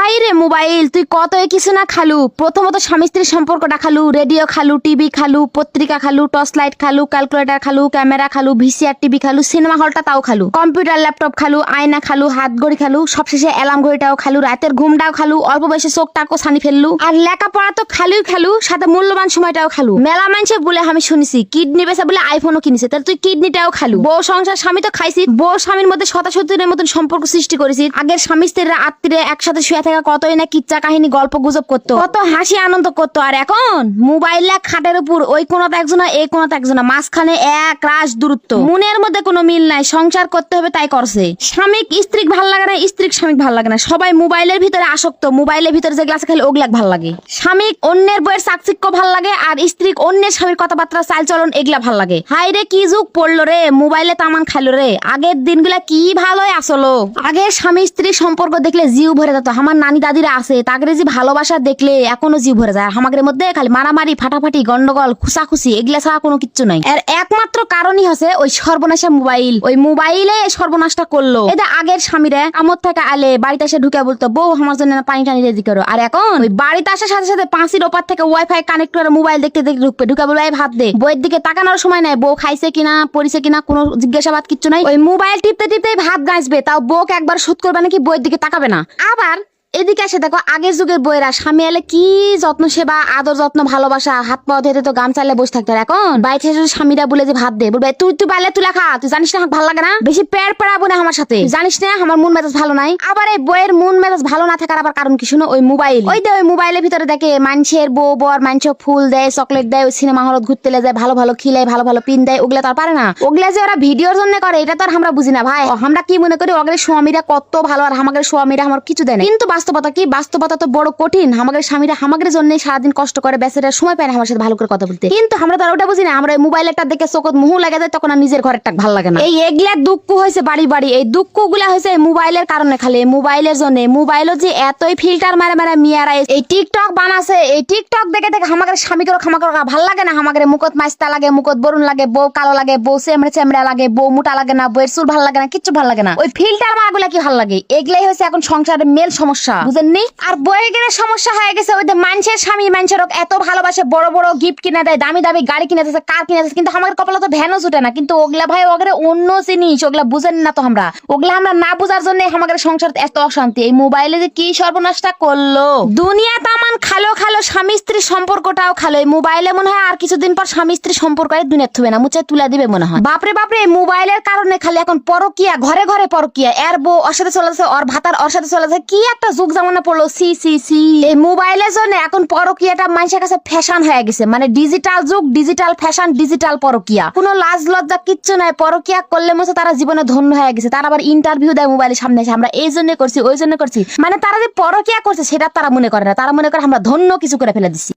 High রে mobile, তুই কত কিছু না খালু? প্রথমত স্বামী স্ত্রীর সম্পর্কটা খালু, রেডিও খালু, টিভি খালু, পত্রিকা খালু, টর্চ লাইট খালু, ক্যালকুলেটর খালু, ক্যামেরা খালু, ভিসিআর, টিভি খালু, সিনেমা হলটা তাও খালু। কম্পিউটার, ল্যাপটপ খালু, আয়না খালু হাত ঘড়ি খালু, সবশেষে অ্যালার্ম ঘড়িটাও খালু, রাতের ঘুমটাও খালু, অল্প বয়সে চোখটাকো ছানি ফেললু। আর লেখাপড়া তো খালুই খালু, সাথে মূল্যবান সময়টাও খালু। মেলা মানুষে বলে আমি শুনেছি, কিডনি বেচা বলে আইফোনও কিনেছে, তাহলে তুই কিডনিটাও খালু। বউ সংসার, স্বামী তো খাইছি, বউ স্বামীর মধ্যে শতাশতির মতন সম্পর্ক সৃষ্টি করেছি। আগের স্বামী স্ত্রীরা আত্মীয় একসাথে শুয়ে থাকা কতই না কিচ্চা কাহিনী, গল্প গুজব করতো। কত হাসি আনন্দ করতো। আর এখন মোবাইল খাটের উপর, ওই কোনাতে একজনা এই কোনাতে একজনা মাঝখানে এক রাশ দূরত্ব। মনের মধ্যে কোনো মিল নাই, সংসার করতে হবে তাই করছে। স্বামীক স্ত্রীক ভালো লাগে না, স্ত্রীক স্বামীক ভালো লাগে না। সবাই মোবাইলের ভিতরে আসক্ত, মোবাইলের ভিতরে যেগুলো আছে খালি ওগুলাক ভালো লাগে। স্বামীক অন্যের বইয়ের চাকচিক্য ভালো লাগে, আর স্ত্রীক অন্যের স্বামীর কথাবার্তা চাল চলন এগুলা ভালো লাগে। হাই রে, কি যুগ পড়ল রে, মোবাইলে তামান খাইলো রে। আগের দিনগুলা কি ভালোই আসলো। আগে স্বামী স্ত্রী সম্পর্ক দেখলে জিউ ভরে যেত আমার নানি দাদিরা আছে তাদের যে ভালোবাসা দেখলে এখনও জিউ ভরে যায়। আমাদের মধ্যে খালি মারামারি, ফাটাফাটি, গন্ডগোল, খুসাখুসি, এগুলা ছাড়া কোনো কিচ্ছু নাই। এর একমাত্র কারণই হচ্ছে ওই সর্বনাশা মোবাইল। ওই মোবাইলে সর্বনাশটা করল। এটা আগের স্বামীরা আমর থেকে আলে বাড়িতে এসে ঢুকে বলতো, বউ, আমার জন্য পানি টানি রেডি করো। আর এখন ওই বাড়িতে আসার সাথে সাথে পাঁচির ওপার থেকে ওয়াইফাই কানেক্ট করে মোবাইল দেখতে দেখতে ঢুকবে। ঢুকে বলবে "এই ভাত দে। বইয়ের দিকে তাকানোর সময় নাই, বউ খাইছে কিনা পরিছে কিনা, কোনো জিজ্ঞাসাবাদ কিচ্ছু নাই। ওই মোবাইল টিপতে টিপতেই ভাত গাইছবে তাও বউকে একবার শোধ করবে নাকি বইয়ের দিকে তাকাবে না। আবার এদিকে এসে দেখো, আগের যুগের বইয়েরা, স্বামী এলে কি যত্ন সেবা, আদর যত্ন, ভালোবাসা, হাত পা ধরে তো গাম চাইলে বসে থাকতো এখন বাইরে যদি স্বামীরা বলে যে, ভাত দে বলবে, তুই তুই বাইলে তুলা খা তুই জানিস না, ভালো লাগে না? বেশি পেট পেড়াবো না আমার সাথে। জানিস না, আমার মন মেজাজ ভালো নাই? আবার এই বইয়ের মন মেজাজ ভালো না থাকার আবার কারণ কি? শুনো, ওই মোবাইল। ওই দে ওই মোবাইলের ভিতরে দেখে মানুষের বউ বর মানুষ ফুল দেয়, চকলেট দেয়, ওই সিনেমা হলত ঘুরতে যায়, ভালো ভালো খিলায়, ভালো ভালো পিন দেয়, ওগুলা তো পারে না। ওগুলা যে ওরা ভিডিওর জন্য করে, এটা তো আর আমরা বুঝি না, ভাই। আমরা কি মনে করি ওদের স্বামীরা কত ভালো, আর আমাদের স্বামীরা আমার কিছু দেয় না। কিন্তু বাস্তবতা কি? বাস্তবতা তো বড় কঠিন। আমাদের স্বামীরা আমাদের জন্য সারাদিন কষ্ট করে, বেচারা সময় পায় না আমার সাথে ভালো করে কথা বলতে। কিন্তু আমরা তো ওটা বুঝি না। আমরা ওই মোবাইলটা দেখে চোখত মুহ লাগে যায় তখন আর নিজের ঘরের ভালো লাগে না। এই এগুলা দুঃখ হয়েছে বাড়ি বাড়ি। এই দুঃখগুলা হয়েছে মোবাইলের কারণে খালি। মোবাইলের জন্য। মোবাইলও যে এতই ফিল্টার মারে মারে মিয়ারা, এই- টিকটক বানাছে। এই টিকটক দেখে দেখে আমাদের স্বামী করে খামা করে ভালো লাগে না। আমাদের মুখত মাইস্তা লাগে, মুখত বরুণ লাগে, বউ কালো লাগে, বউ চেমড়ে চেমড়ে লাগে, বউ মোটা লাগে না, বউয়ের চুল ভালো লাগে না, কিচ্ছু ভালো লাগে না। ওই ফিল্টার মাগুলা কি ভালো লাগে? এগুলাই হয়েছে এখন সংসারের মেল সমস্যা। বুঝেননি? আর বইয়ের গেলে সমস্যা হয়ে গেছে, ওই যে মানুষের স্বামী, মানুষের এত ভালোবাসে, বড় বড় গিফট কিনে দেয়, দামি দামি গাড়ি কিনে দিচ্ছে কার কিনে দিচ্ছে কিন্তু আমাদের কপালে তো ভ্যানও ছুটে না। কিন্তু ওগুলা ভাই, ওগুলো অন্য জিনিস, ওগুলা বুঝেন না তো আমরা। ওগুলা আমরা না বুঝার জন্য আমাদের সংসার এত অশান্তি। এই মোবাইলে যে কি সর্বনাশটা করল? দুনিয়া তামান খালো খালো, স্বামী স্ত্রীর সম্পর্কটাও খালো। এই মোবাইলে মনে হয় আর কিছুদিন পর স্বামী স্ত্রীর সম্পর্ক এই দুনিয়া থুবে না, মুছে তুলে দিবে মনে হয়। বাপরে বাপরে, এই মোবাইলের কারণে খালি এখন পরকিয়া, ঘরে ঘরে পরকিয়া। এর বউ ওর সাথে চলে যাচ্ছে ওর ভাতার ওর সাথে চলে যাচ্ছে কি একটা যুগ জামানা পড়ল, সি সি সি। এই মোবাইলের জন্য এখন পরকিয়াটা মানুষের কাছে ফ্যাশন হয়ে গেছে। মানে ডিজিটাল যুগ ডিজিটাল ফ্যাশন ডিজিটাল পরকিয়া। কোনো লাজ লজ্জা কিচ্ছু নাই, পরকিয়া করলে মতো তারা জীবনে ধন্য হয়ে গেছে। তারা আবার ইন্টারভিউ দেয় মোবাইলের সামনে এসে, আমরা এই জন্য করছি, ওই জন্য করছি। মানে তারা যে পরকিয়া করছে, সেটা তারা মনে করে না। তারা মনে করে আমরা ধন্য কিছু করে ফেলে দিচ্ছি